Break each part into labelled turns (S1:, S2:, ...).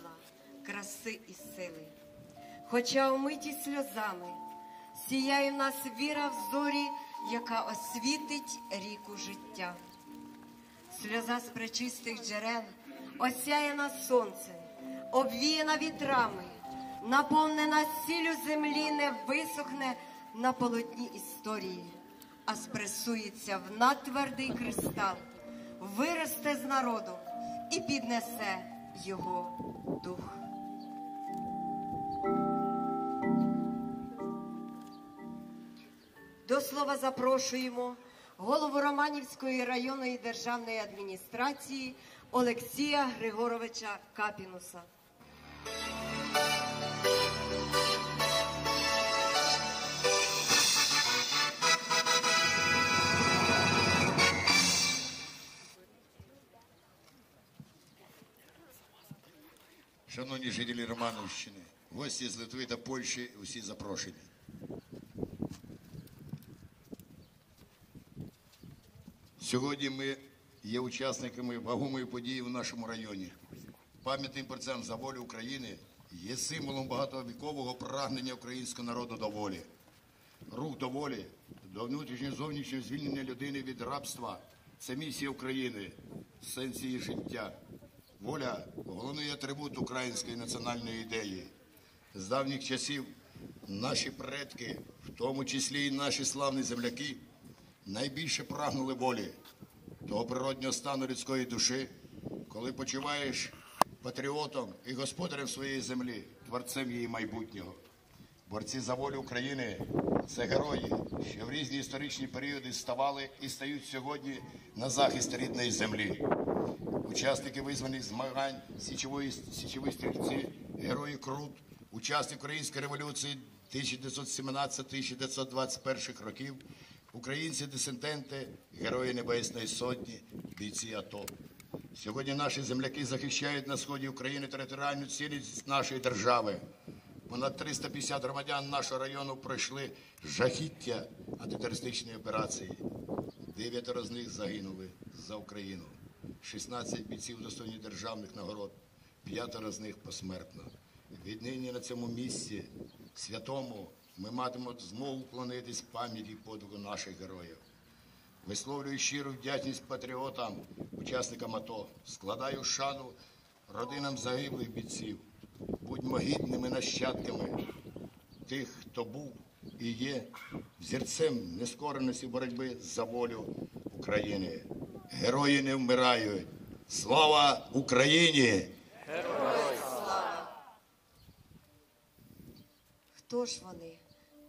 S1: Світла, краси і сили. Хоча умиті сльозами сіяє в нас віра в зорі, яка освітить ріку життя. Сльоза з пречистих джерел осяє нас сонце, обвіяна вітрами, наповнена сіллю землі, не висохне на полотні історії, а спресується в надтвердий кристал, виросте з народу і піднесе його дух. До слова запрошуємо голову Романівської районної державної адміністрації Олексія Григоровича Капінуса.
S2: Шановні жителі Романовщини, гості з Литви та Польщі, усі запрошені. Сьогодні ми є учасниками вагомої події в нашому районі. Пам'ятним борцям за волю України є символом багатовікового прагнення українського народу до волі. Рух до волі, до внутрішнього зовнішнього звільнення людини від рабства це місія України в сенсі її життя. Воля головний атрибут української національної ідеї. З давніх часів наші предки, в тому числі і наші славні земляки, найбільше прагнули волі, того природнього стану людської душі, коли почуваєш патріотом і господарем своєї землі, творцем її майбутнього. Борці за волю України це герої, що в різні історичні періоди ставали і стають сьогодні на захист рідної землі. Учасники визваних змагань січової січові стрільці, герої Крут, учасник Української революції 1917-1921 років, українці-десентенти, герої Небесної Сотні, бійці АТО. Сьогодні наші земляки захищають на сході України територіальну цілість нашої держави. Понад 350 громадян нашого району пройшли жахіття антитерористичної операції. Дев'ятеро з них загинули за Україну. 16 бійців достойні державних нагород, п'ятеро з них посмертно. Віднині на цьому місці, святому, ми матимемо змогу вклонитись пам'яті подвигу наших героїв. Висловлюю щиру вдячність патріотам, учасникам АТО, складаю шану родинам загиблих бійців. Будьмо гідними нащадками тих, хто був і є взірцем нескореності боротьби за волю України. Герої не вмирають. Слава Україні!
S1: Хто ж вони,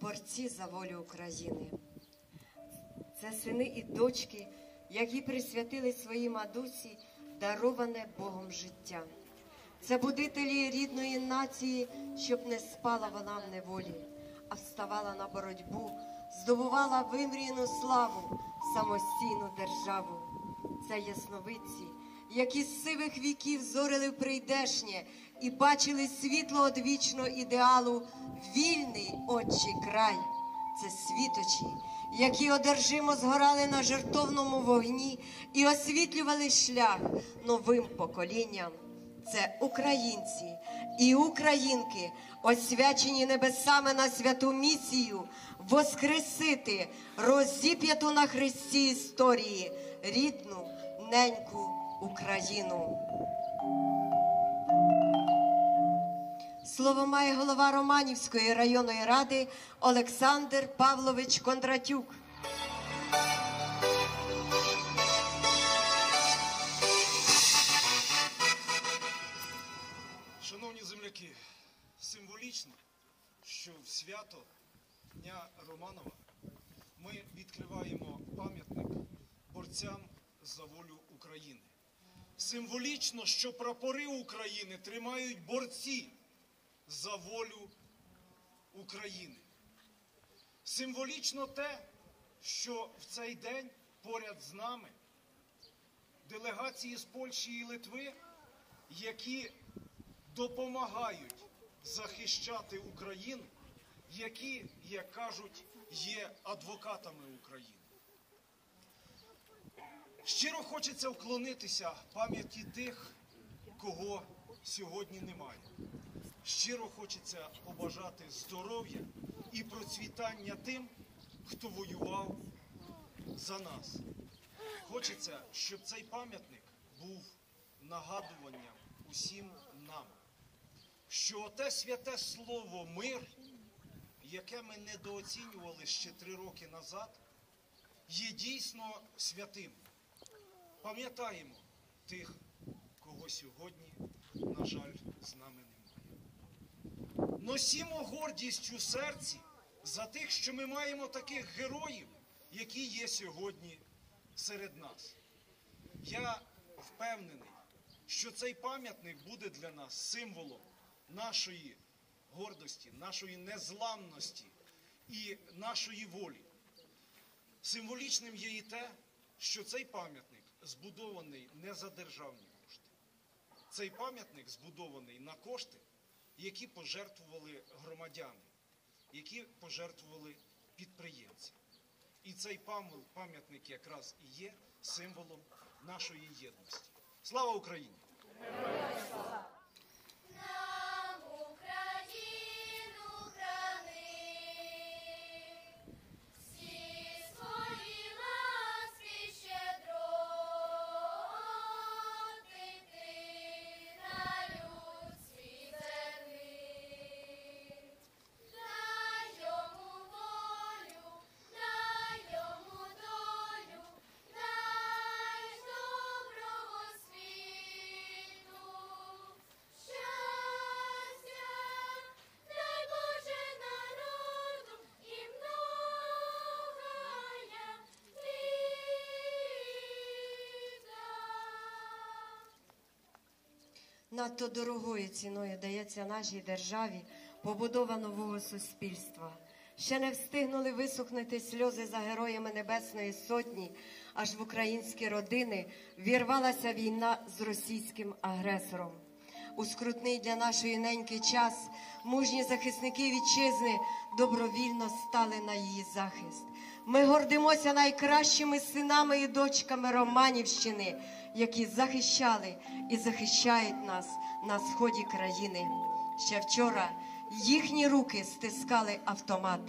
S1: борці за волю України? Це сини і дочки, які присвятили своїй мадусі дароване Богом життя. Це будителі рідної нації, щоб не спала вона в неволі, а вставала на боротьбу, здобувала вимріяну славу, самостійну державу. Це ясновидці, які з сивих віків зорили в прийдешнє і бачили світло одвічного ідеалу, вільний отчий край. Це світочі, які одержимо згорали на жертовному вогні і освітлювали шлях новим поколінням. Це українці і українки, освячені небесами на святу місію, воскресити розіп'яту на хресті історії рідну неньку Україну. Слово має голова Романівської районної ради Олександр Павлович Кондратюк.
S3: Шановні земляки, символічно, що в свято Дня Романова ми відкриваємо пам'ятник борцям за волю України. Символічно, що прапори України тримають борці за волю України. Символічно те, що в цей день поряд з нами делегації з Польщі і Литви, які допомагають захищати Україну, які, як кажуть, є адвокатами України. Щиро хочеться вклонитися пам'яті тих, кого сьогодні немає. Щиро хочеться побажати здоров'я і процвітання тим, хто воював за нас. Хочеться, щоб цей пам'ятник був нагадуванням усім нам, що те святе слово мир, яке ми недооцінювали ще три роки назад, є дійсно святим. Пам'ятаємо тих, кого сьогодні, на жаль, з нами немає. Носімо гордість у серці за тих, що ми маємо таких героїв, які є сьогодні серед нас. Я впевнений, що цей пам'ятник буде для нас символом нашої гордості, нашої незламності і нашої волі. Символічним є і те, що цей пам'ятник збудований не за державні кошти. Цей пам'ятник збудований на кошти, які пожертвували громадяни, які пожертвували підприємці. І цей пам'ятник якраз і є символом нашої єдності. Слава Україні!
S1: Надто дорогою ціною дається нашій державі побудова нового суспільства. Ще не встигнули висохнути сльози за героями Небесної Сотні, аж в українські родини вірвалася війна з російським агресором. У скрутний для нашої неньки час мужні захисники вітчизни добровільно стали на її захист. Ми гордимося найкращими синами і дочками Романівщини, які захищали і захищають нас на сході країни. Ще вчора їхні руки стискали автомат.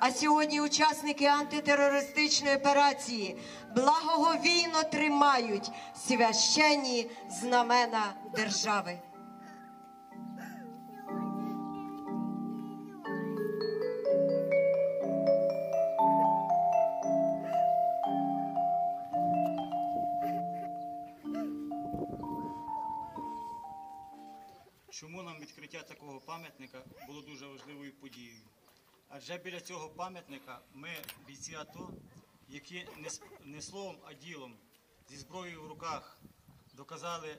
S1: А сьогодні учасники антитерористичної операції благоговійно тримають священні знамена держави.
S4: Адже біля цього пам'ятника ми, бійці АТО, які не, словом, а ділом, зі зброєю в руках, доказали,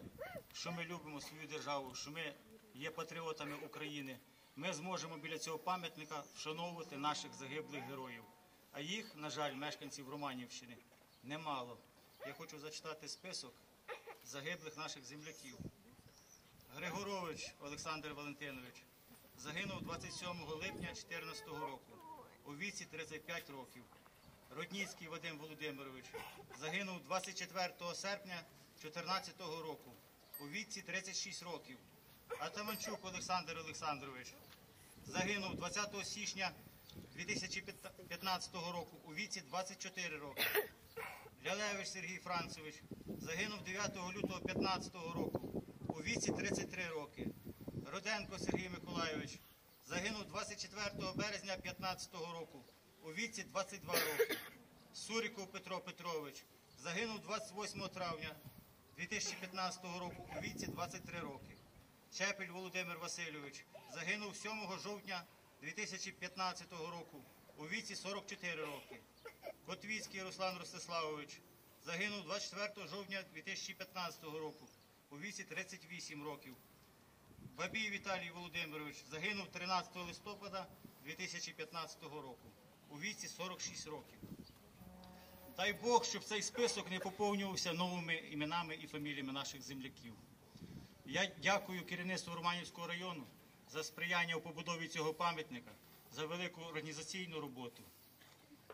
S4: що ми любимо свою державу, що ми є патріотами України. Ми зможемо біля цього пам'ятника вшановувати наших загиблих героїв. А їх, на жаль, мешканців Романівщини, немало. Я хочу зачитати список загиблих наших земляків. Григорович Олександр Валентинович загинув 27 липня 2014 року у віці 35 років. Рудніцький Вадим Володимирович загинув 24 серпня 2014 року у віці 36 років. Атаманчук Олександр Олександрович загинув 20 січня 2015 року у віці 24 роки. Лялевич Сергій Францевич загинув 9 лютого 2015 року у віці 33 роки. Роденко Сергій Миколайович загинув 24 березня 2015 року у віці 22 роки. Суріков Петро Петрович загинув 28 травня 2015 року у віці 23 роки. Чепель Володимир Васильович загинув 7 жовтня 2015 року у віці 44 роки. Котвіцький Руслан Ростиславович загинув 24 жовтня 2015 року у віці 38 років. Бабій Віталій Володимирович загинув 13 листопада 2015 року у віці 46 років. Дай Бог, щоб цей список не поповнювався новими іменами і фаміліями наших земляків. Я дякую керівництву Романівського району за сприяння у побудові цього пам'ятника, за велику організаційну роботу.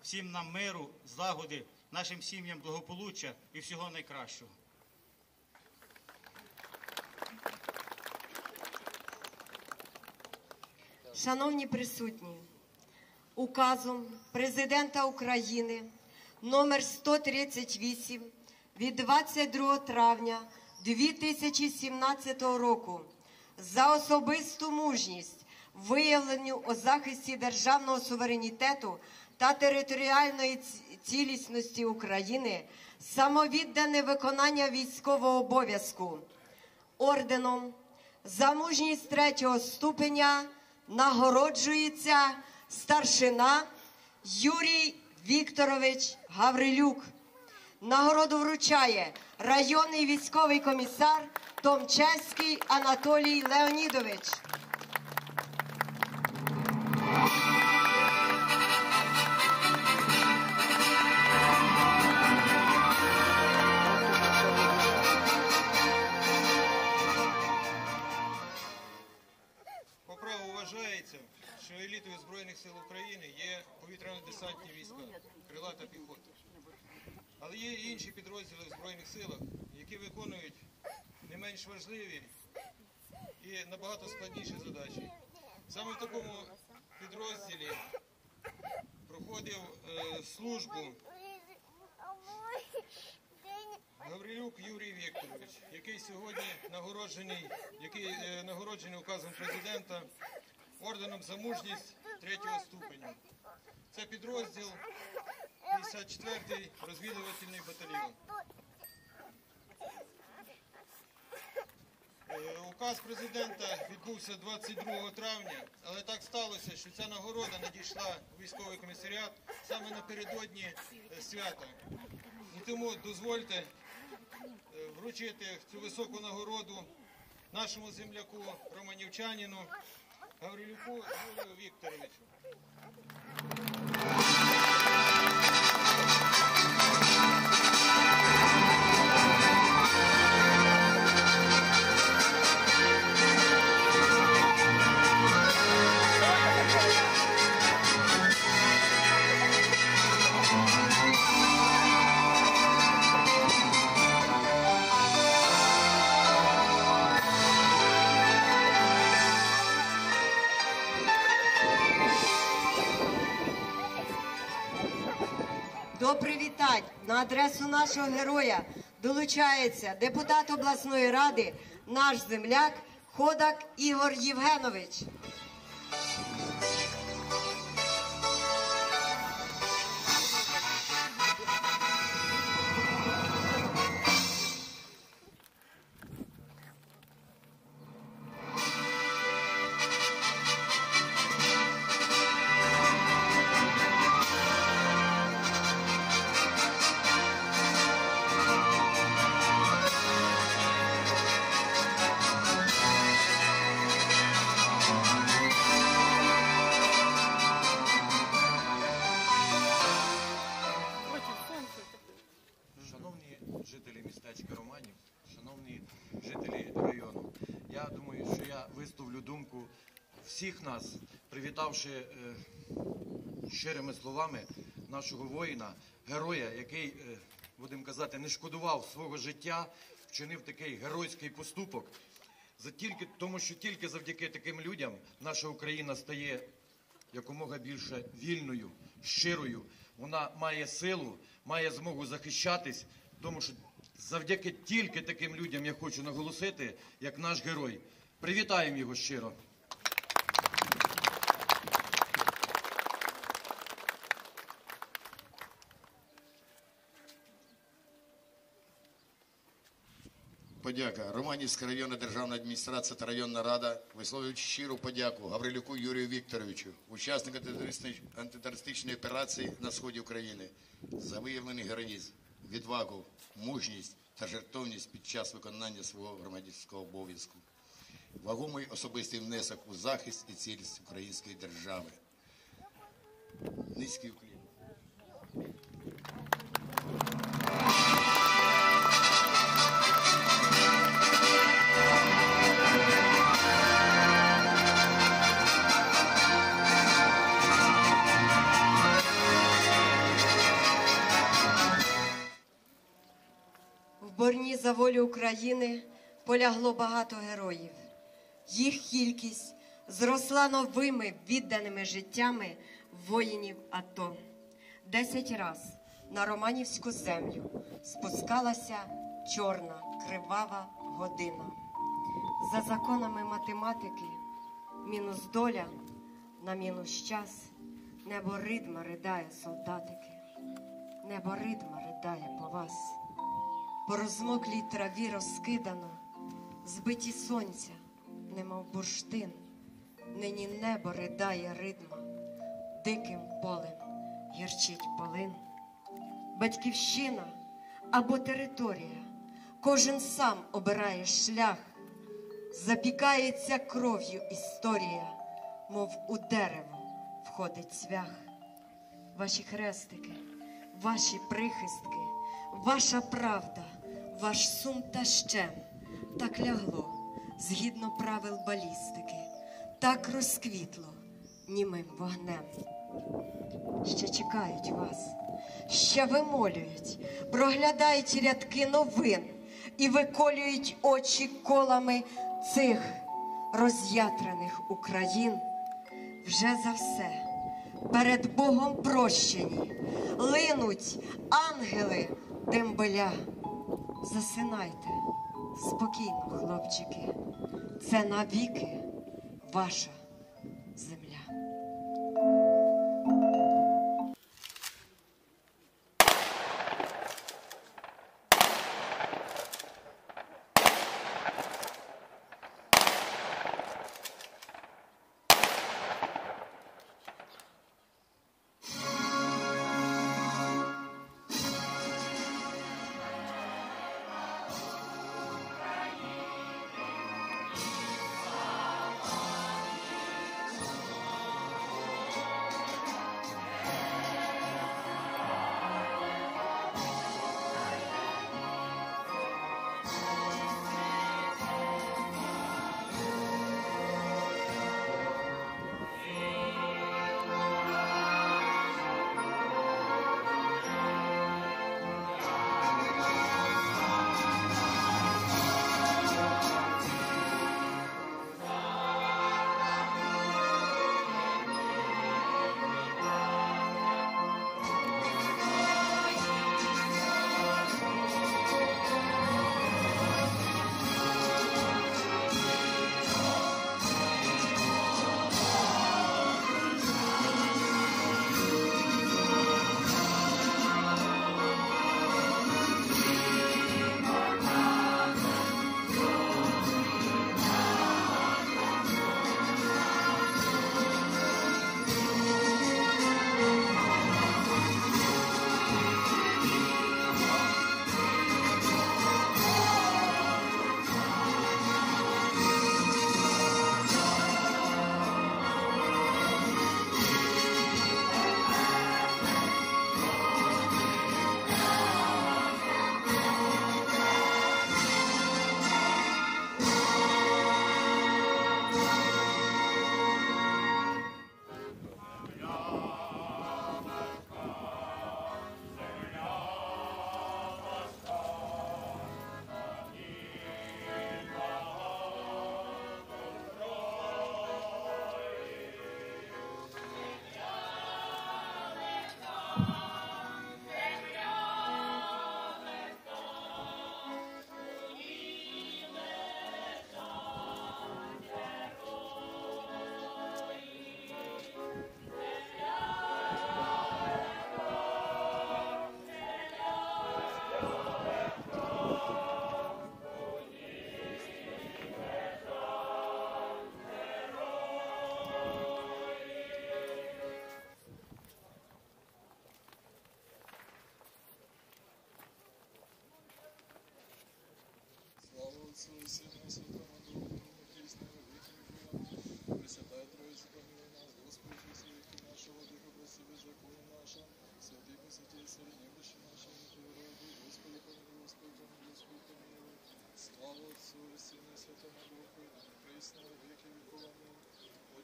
S4: всім нам миру, злагоди, нашим сім'ям благополуччя і всього найкращого.
S1: Шановні присутні, указом Президента України номер 138 від 22 травня 2017 року за особисту мужність, виявлену у захисті державного суверенітету та територіальної цілісності України, самовіддане виконання військового обов'язку орденом за мужність третього ступеня нагороджується старшина Юрій Вікторович Гаврилюк. Нагороду вручає районний військовий комісар Томчевський Анатолій Леонідович.
S5: За мужність третього ступеня. Це підрозділ 54-й розвідувальний батальйон. Е, Указ президента відбувся 22 травня, але так сталося, що ця нагорода надійшла у військовий комісаріат саме напередодні е, свята. І тому дозвольте е, вручити цю високу нагороду нашому земляку романівчанину Гаврилюку Юрію Вікторовичу.
S1: Адресу нашого героя долучається депутат обласної ради, наш земляк Ходак Ігор Євгенович.
S6: Всіх нас, привітавши е, щирими словами нашого воїна, героя, який, е, будемо казати, не шкодував свого життя, вчинив такий геройський поступок. За тільки, тому що тільки завдяки таким людям наша Україна стає якомога більше вільною, щирою. Вона має силу, має змогу захищатись, тому що завдяки тільки таким людям я хочу наголосити, як наш герой. Привітаємо його щиро.
S2: Подяка. Романівська районна державна адміністрація та районна рада висловлюють щиру подяку Гаврилюку Юрію Вікторовичу, учаснику антитерористичної- операції на сході України, за виявлений героїзм, відвагу, мужність та жертовність під час виконання свого громадянського обов'язку. Вагомий особистий внесок у захист і цілість української держави. Низький
S1: війні за волю України полягло багато героїв. Їх кількість зросла новими відданими життями воїнів АТО. Десять раз на Романівську землю спускалася чорна кривава година. За законами математики, мінус доля на мінус час, небо ридма ридає солдатики, небо ридма ридає по вас. По розмоклій траві розкидано, збиті сонця, немов бурштин, нині небо ридає ридма, диким полем гірчить полин. Батьківщина або територія, кожен сам обирає шлях, запікається кров'ю історія, мов у дерево входить цвях. Ваші хрестики, ваші прихистки, ваша правда, ваш сум та щем так лягло згідно правил балістики, так розквітло німим вогнем. Ще чекають вас, ще вимолюють, проглядають рядки новин і виколюють очі колами цих роз'ятрених Україн. Вже за все перед Богом прощені линуть ангели дембеля. Засинайте. Спокійно, хлопчики, це навіки ваша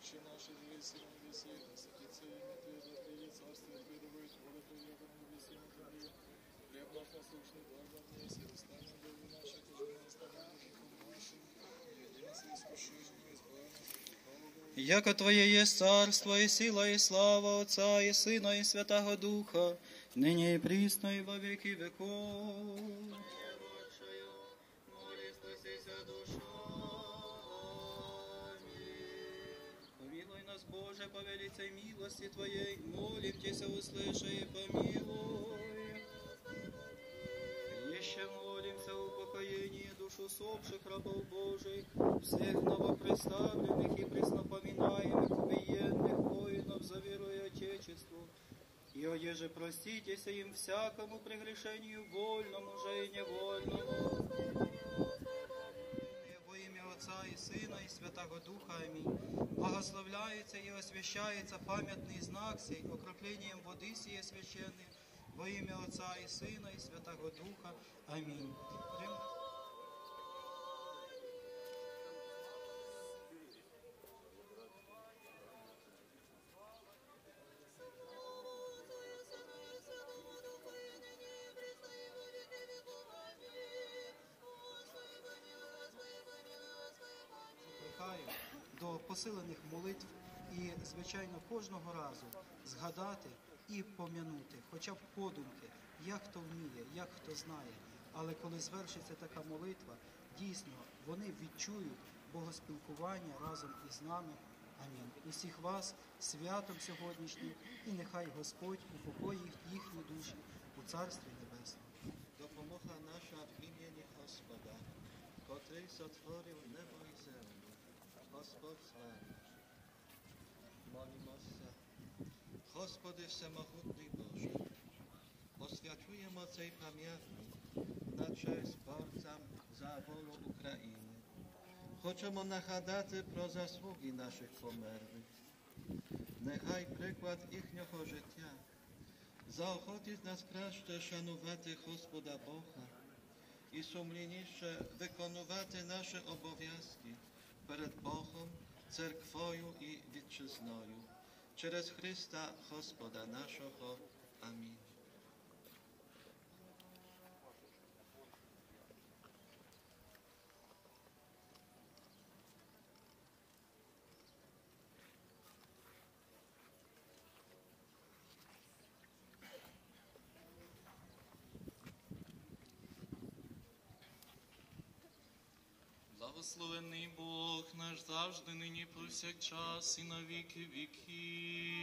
S7: Отче наш, жрись на небеси, да святится имя Твое, да придет царствие Твое, да будет воля Твоя, как на небеси на земле. хлеб наш насущный дай нам днесь, и восстанем долги наши, тоже не оставляй грехом нашим, и веди нас в нас от.
S8: Яко Твоє є царство, і сила, і слава Отця, і Сина, і Святого Духа, нині і прісно, і во віки веков. Боже, по велицей милости Твоей, молим Тебя, услыши и помилуй. Еще молимся о упокоении душ усопших рабов Божьих, всех новопредставленных и преснопоминаемых убиенных воинов за веру и Отечеству, и оеже проститеся им всякому прегрешению вольному же и невольному. Святого Духа. Амінь. Благословляється і освящається пам'ятний знак сей, окроплением води сіє священний, во ім'я Отця і Сина, і Святого Духа. Амінь. Звичайно, кожного разу згадати і пом'янути, хоча б подумки, як хто вміє, як хто знає. Але коли звершиться така молитва, дійсно вони відчують богоспілкування разом із нами. Амінь. Усіх вас святом сьогоднішнім, і нехай Господь упокоїть їхні душі у Царстві Небесному.
S9: Допомога наша в імені Господа, котрий сотворив небо і землю. Господь з нами. Молімося. Господи всемогутній Боже, освячуємо цей пам'ятник на честь борцям за волю України. Хочемо нагадати про заслуги наших померлих. Нехай приклад їхнього життя заохотить нас краще шанувати Господа Бога і сумлінніше виконувати наші обов'язки перед Богом, церквою і вітчизною. Через Христа Господа нашого. Амінь.
S10: Благословений Бог наш завжди, нині повсякчас і на віки віків.